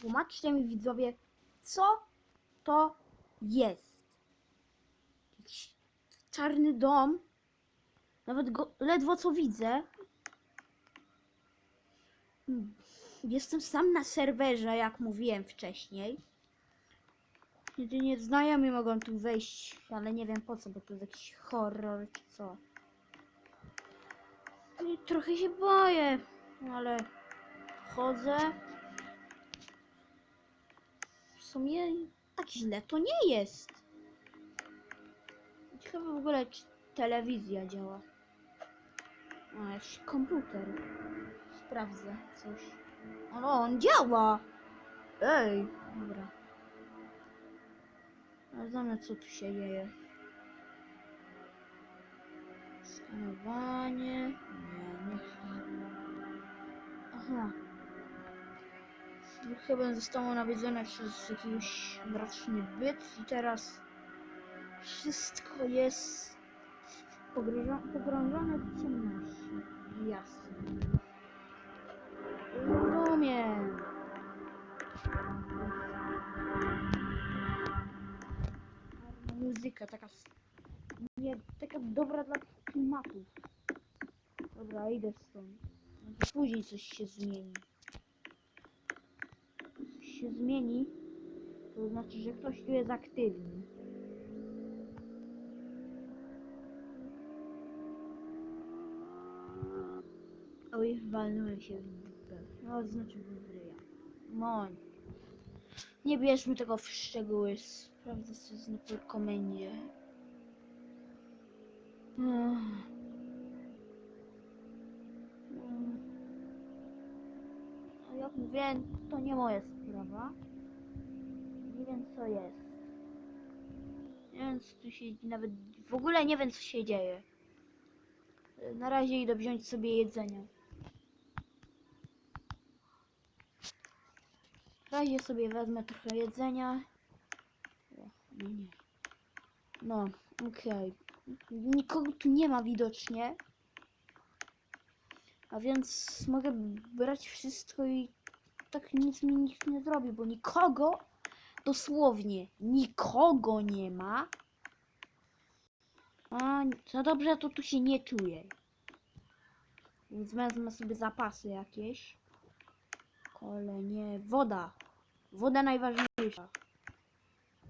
Tłumaczcie mi widzowie, co to jest. Jakiś czarny dom. Nawet go ledwo co widzę. Hmm. Jestem sam na serwerze, jak mówiłem wcześniej. Jedynie znajomi mogą tu wejść, ale nie wiem po co, bo to jest jakiś horror czy co. I trochę się boję, ale chodzę. Sumie tak źle to nie jest. Ciekawe w ogóle czy telewizja działa. A, jakiś komputer. Sprawdzę coś. O, no, on działa! Ej, dobra. Sprawdzamy co tu się dzieje. Skanowanie. Nie, nie. Aha. Chyba zostało nawiedzone przez jakiś mroczny byt i teraz wszystko jest pogrążone, w ciemności. Jasne. Rozumiem. Muzyka taka nie, taka dobra dla klimatów. Dobra, idę stąd. Później coś się zmieni. Się zmieni, to znaczy, że ktoś tu jest aktywny. Oj, walnąłem się w dupę. No, znaczy w ryja. Moń. Nie bierzmy tego w szczegóły. Sprawdzę co jest na komendzie. Ech. Jak mówię, to nie moja sprawa. Nie wiem co jest. Nie wiem co tu się nawet w ogóle nie wiem co się dzieje. Na razie idę wziąć sobie jedzenie. W razie sobie wezmę trochę jedzenia. No, okej. Nikogo tu nie ma widocznie. A więc mogę brać wszystko i tak nic mi nikt nie zrobi, bo nikogo, dosłownie nikogo nie ma. A za dobrze to tu się nie czuję. Więc wezmę sobie zapasy jakieś. Kole, nie, woda. Woda najważniejsza.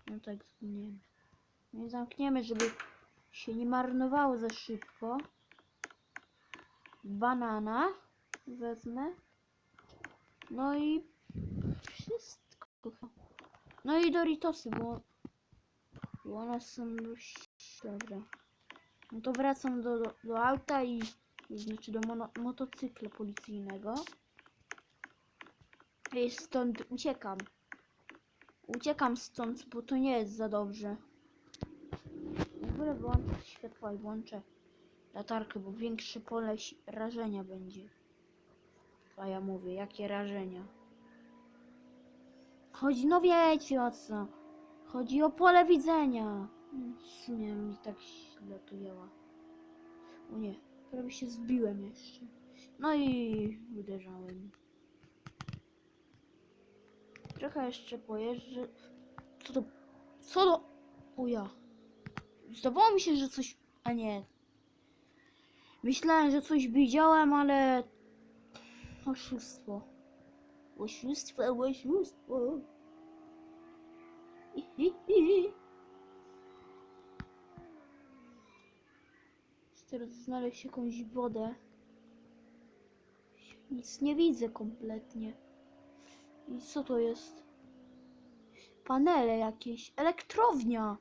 No tak, nie. No i zamkniemy, żeby się nie marnowało za szybko. Banana wezmę. No i wszystko. No i Doritosy, bo, bo one są dość dobre. No to wracam do, do, do auta i znaczy do mono, motocykla policyjnego. I stąd uciekam. Uciekam stąd, bo to nie jest za dobrze. W ogóle włączę światła i włączę latarkę, bo większe pole rażenia będzie. A ja mówię, jakie rażenia? Chodzi, no wiecie o co. Chodzi o pole widzenia. Sumie mi tak źle działa. O nie, prawie się zbiłem jeszcze. No i uderzałem. Trochę jeszcze pojeżdżę. Co to? Co to? O ja. Zdawało mi się, że coś... A nie. Myślałem, że coś widziałem, ale... Oszustwo. Oszustwo, oszustwo. Teraz znaleźć jakąś wodę. Nic nie widzę kompletnie. I co to jest? Panele jakieś. Elektrownia.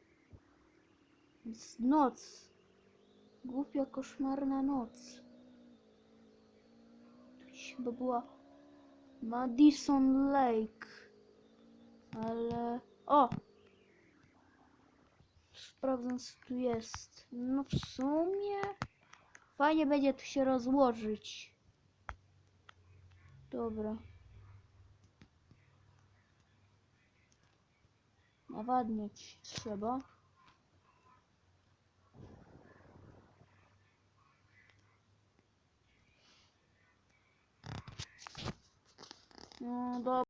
Noc. Głupia, koszmarna noc. Chyba była Madison Lake. Ale... O! Sprawdzam co tu jest. No w sumie... Fajnie będzie tu się rozłożyć. Dobra. Nawadniać trzeba. No dobra.